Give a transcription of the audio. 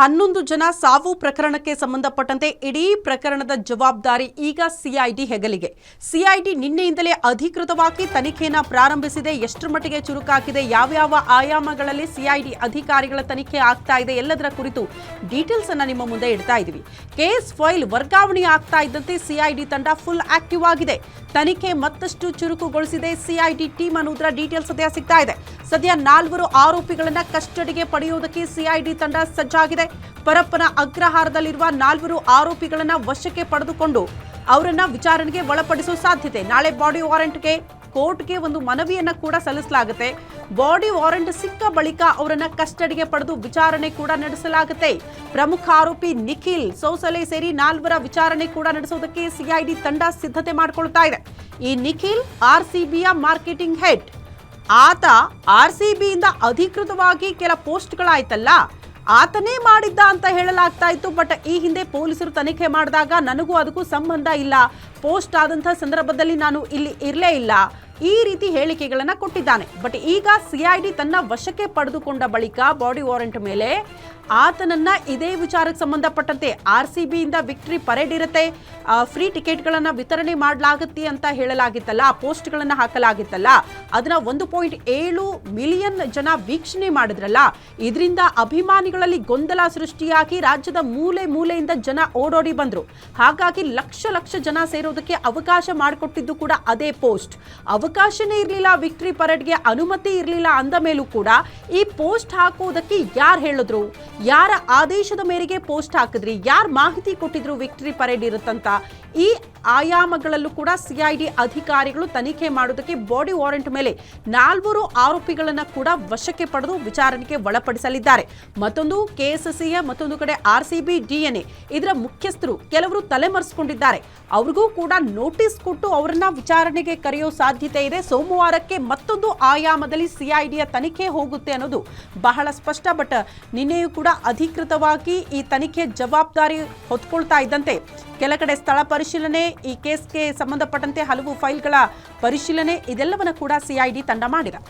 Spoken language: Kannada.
ಹನ್ನೊಂದು ಜನ ಸಾವು ಪ್ರಕರಣಕ್ಕೆ ಸಂಬಂಧಪಟ್ಟಂತೆ ಇಡೀ ಪ್ರಕರಣದ ಜವಾಬ್ದಾರಿ ಈಗ ಸಿಐಡಿ ಹೆಗಲಿಗೆ. ಸಿಐಡಿ ನಿನ್ನೆಯಿಂದಲೇ ಅಧಿಕೃತವಾಗಿ ತನಿಖೆಯನ್ನು ಪ್ರಾರಂಭಿಸಿದೆ. ಎಷ್ಟರ ಮಟ್ಟಿಗೆ ಚುರುಕಾಗಿದೆ? ಯಾವ್ಯಾವ ಆಯಾಮಗಳಲ್ಲಿ ಸಿಐಡಿ ಅಧಿಕಾರಿಗಳ ತನಿಖೆ ಆಗ್ತಾ ಇದೆ? ಎಲ್ಲದರ ಕುರಿತು ಡೀಟೇಲ್ಸ್ ಅನ್ನು ನಿಮ್ಮ ಮುಂದೆ ಇಡ್ತಾ ಇದ್ದೀವಿ ಕೇಸ್ ಫೈಲ್ ವರ್ಗಾವಣೆ ಆಗ್ತಾ ಇದ್ದಂತೆ ಸಿಐಡಿ ತಂಡ ಫುಲ್ ಆಕ್ಟಿವ್ ಆಗಿದೆ. ತನಿಖೆ ಮತ್ತಷ್ಟು ಚುರುಕುಗೊಳಿಸಿದೆ. ಸಿಐಡಿ ಟೀಮ್ ಅನ್ನೋದರ ಡೀಟೇಲ್ಸ್ ಸದ್ಯ ಸಿಗ್ತಾ ಇದೆ. ಸದ್ಯ ನಾಲ್ವರು ಆರೋಪಿಗಳನ್ನ ಕಸ್ಟಡಿಗೆ ಪಡೆಯುವುದಕ್ಕೆ ಸಿಐಡಿ ತಂಡ ಸಜ್ಜಾಗಿದೆ. ಪರಪ್ಪನ ಅಗ್ರಹಾರದಲ್ಲಿರುವ ನಾಲ್ವರು ಆರೋಪಿಗಳನ್ನ ವಶಕ್ಕೆ ಪಡೆದುಕೊಂಡು ಅವರನ್ನ ವಿಚಾರಣೆಗೆ ಒಳಪಡಿಸುವ ಸಾಧ್ಯತೆ. ನಾಳೆ ಬಾಡಿ ವಾರೆಂಟ್ಗೆ, ಕೋರ್ಟ್ಗೆ ಒಂದು ಮನವಿಯನ್ನ ಕೂಡ ಸಲ್ಲಿಸಲಾಗುತ್ತೆ. ಬಾಡಿ ವಾರೆಂಟ್ ಸಿಕ್ಕ ಬಳಿಕ ಅವರನ್ನ ಕಸ್ಟಡಿಗೆ ಪಡೆದು ವಿಚಾರಣೆ ಕೂಡ ನಡೆಸಲಾಗುತ್ತೆ. ಪ್ರಮುಖ ಆರೋಪಿ ನಿಖಿಲ್ ಸೌಸಲೆ ಸೇರಿ ನಾಲ್ವರ ವಿಚಾರಣೆ ಕೂಡ ನಡೆಸುವುದಕ್ಕೆ ಸಿಐಡಿ ತಂಡ ಸಿದ್ಧತೆ ಮಾಡಿಕೊಳ್ತಾ ಇದೆ. ಈ ನಿಖಿಲ್ ಆರ್ ಸಿಬಿಯ ಮಾರ್ಕೆಟಿಂಗ್ ಹೆಡ್. ಆತ ಆರ್ ಸಿ ಬಿಯಿಂದ ಅಧಿಕೃತವಾಗಿ ಕೆಲ ಪೋಸ್ಟ್ಗಳಾಯ್ತಲ್ಲ? ಆತನೇ ಮಾಡಿದ್ದ ಅಂತ ಹೇಳಲಾಗ್ತಾ ಇತ್ತು, ಬಟ್ ಈ ಹಿಂದೆ ಪೊಲೀಸರು ತನಿಖೆ ಮಾಡಿದಾಗ ನನಗೂ ಅದಕ್ಕೂ ಸಂಬಂಧ ಇಲ್ಲ. ಪೋಸ್ಟ್ ಆದಂಥ ಸಂದರ್ಭದಲ್ಲಿ ನಾನು ಇಲ್ಲಿ ಇರಲೇ ಇಲ್ಲ. ಈ ರೀತಿ ಹೇಳಿಕೆಗಳನ್ನ ಕೊಟ್ಟಿದ್ದಾನೆ. ಬಟ್ ಈಗ ಸಿಐಡಿ ತನ್ನ ವಶಕ್ಕೆ ಪಡೆದುಕೊಂಡ ಬಳಿಕ ಬಾಡಿ ವಾರೆಂಟ್ ಮೇಲೆ ಆತನನ್ನ ಇದೇ ವಿಚಾರಕ್ಕೆ ಸಂಬಂಧಪಟ್ಟಂತೆ ಆರ್ ಸಿ ಬಿಯಿಂದ ವಿಕ್ಟ್ರಿ ಪರೇಡ್ ಇರುತ್ತೆ. ಫ್ರೀ ಟಿಕೆಟ್ಗಳನ್ನು ವಿತರಣೆ ಮಾಡಲಾಗುತ್ತೆ ಅಂತ ಹೇಳಲಾಗಿತ್ತಲ್ಲ, ಆ ಪೋಸ್ಟ್ಗಳನ್ನು ಹಾಕಲಾಗಿತ್ತಲ್ಲ. ಅದನ್ನ ಒಂದು ಪಾಯಿಂಟ್ ಏಳು ಮಿಲಿಯನ್ ಜನ ವೀಕ್ಷಣೆ ಮಾಡಿದ್ರಲ್ಲ. ಇದರಿಂದ ಅಭಿಮಾನಿಗಳಲ್ಲಿ ಗೊಂದಲ ಸೃಷ್ಟಿಯಾಗಿ ರಾಜ್ಯದ ಮೂಲೆ ಮೂಲೆಯಿಂದ ಜನ ಓಡೋಡಿ ಬಂದರು. ಹಾಗಾಗಿ ಲಕ್ಷ ಲಕ್ಷ ಜನ ಸೇರೋದಕ್ಕೆ ಅವಕಾಶ ಮಾಡಿಕೊಟ್ಟಿದ್ದು ಕೂಡ ಅದೇ ಪೋಸ್ಟ್. ಅವಕಾಶನೇ ಇರಲಿಲ್ಲ ವಿಕ್ಟ್ರಿ ಪರೇಡ್ಗೆ ಅನುಮತಿ ಇರಲಿಲ್ಲ ಅಂದ ಮೇಲೂ ಕೂಡ ಈ ಪೋಸ್ಟ್ ಹಾಕುವುದಕ್ಕೆ ಯಾರು ಹೇಳಿದ್ರು? ಯಾರ ಆದೇಶದ ಮೇರೆಗೆ ಪೋಸ್ಟ್ ಹಾಕಿದ್ರಿ? ಯಾರು ಮಾಹಿತಿ ಕೊಟ್ಟಿದ್ರು ವಿಕ್ಟರಿ ಪರೇಡ್ ಇರುತ್ತಂತ? ಈ ಆಯಾಮಗಳಲ್ಲೂ ಕೂಡ ಸಿಐಡಿ ಅಧಿಕಾರಿಗಳು ತನಿಖೆ ಮಾಡೋದಕ್ಕೆ ಬಾಡಿ ವಾರೆಂಟ್ ಮೇಲೆ ನಾಲ್ವರು ಆರೋಪಿಗಳನ್ನು ಕೂಡ ವಶಕ್ಕೆ ಪಡೆದು ವಿಚಾರಣೆಗೆ ಒಳಪಡಿಸಲಿದ್ದಾರೆ. ಮತ್ತೊಂದು ಕೆಎಸ್ಎಸ್ಸಿಯ ಮತ್ತೊಂದು ಕಡೆ ಆರ್ ಸಿ ಬಿ ಡಿಎನ್ಎ ಇದರ ಮುಖ್ಯಸ್ಥರು ಕೆಲವರು ತಲೆಮರೆಸಿಕೊಂಡಿದ್ದಾರೆ. ಅವ್ರಿಗೂ ಕೂಡ ನೋಟಿಸ್ ಕೊಟ್ಟು ಅವರನ್ನ ವಿಚಾರಣೆಗೆ ಕರೆಯೋ ಸಾಧ್ಯತೆ ಇದೆ. ಸೋಮವಾರಕ್ಕೆ ಮತ್ತೊಂದು ಆಯಾಮದಲ್ಲಿ ಸಿಐಡಿಯ ತನಿಖೆ ಹೋಗುತ್ತೆ ಅನ್ನೋದು ಬಹಳ ಸ್ಪಷ್ಟ. ಬಟ್ ನಿನ್ನೆಯೂ ಕೂಡ ಅಧಿಕೃತವಾಗಿ ಈ ತನಿಖೆ ಜವಾಬ್ದಾರಿ ಹೊತ್ಕೊಳ್ತಾ ಇದ್ದಂತೆ ಕೆಲ ಕಡೆ ಸ್ಥಳ ಪರಿಶೀಲನೆ, ಈ ಕೇಸ್ಗೆ ಸಂಬಂಧಪಟ್ಟಂತೆ ಹಲವು ಫೈಲ್ಗಳ ಪರಿಶೀಲನೆ, ಇದೆಲ್ಲವನ್ನ ಕೂಡ ಸಿಐಡಿ ತಂಡ ಮಾಡಿದೆ.